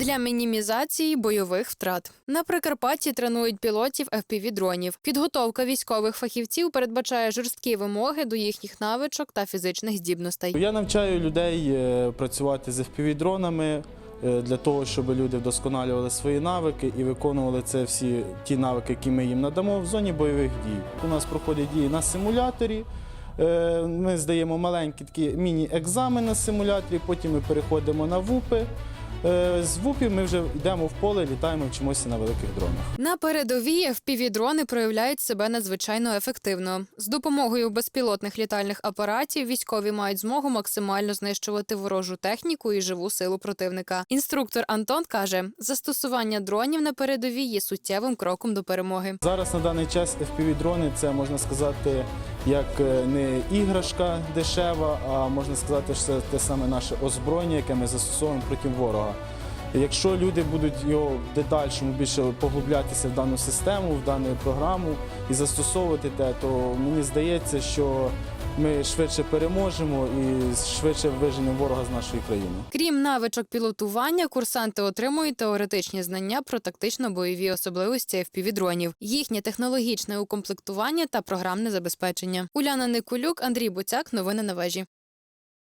для мінімізації бойових втрат. На Прикарпатті тренують пілотів FPV-дронів. Підготовка військових фахівців передбачає жорсткі вимоги до їхніх навичок та фізичних здібностей. Я навчаю людей е, працювати з FPV-дронами е, для того, щоб люди вдосконалювали свої навики і виконували це всі ті навики, які ми їм надамо в зоні бойових дій. У нас проходять дії на симуляторі. Е, Ми здаємо маленькі такі міні-екзамени на симуляторі, потім ми переходимо на ВУПи. Е, З ВУПів ми вже йдемо в поле, літаємо, вчимося на великих дронах. На передовій FPV-дрони проявляють себе надзвичайно ефективно. З допомогою безпілотних літальних апаратів військові мають змогу максимально знищувати ворожу техніку і живу силу противника. Інструктор Антон каже, застосування дронів на передовій є суттєвим кроком до перемоги. Зараз на даний час FPV-дрони це можна сказати як е, не іграшка дешева, а можна сказати, що це те саме наше озброєння, яке ми застосовуємо проти ворога. Якщо люди будуть його в дедальшому більше поглублятися в дану систему, в дану програму і застосовувати те, то мені здається, що ми швидше переможемо і швидше виженемо ворога з нашої країни. Крім навичок пілотування, курсанти отримують теоретичні знання про тактично-бойові особливості FPV-дронів, їхнє технологічне укомплектування та програмне забезпечення. Уляна Никулюк, Андрій Буцяк. Новини на вежі.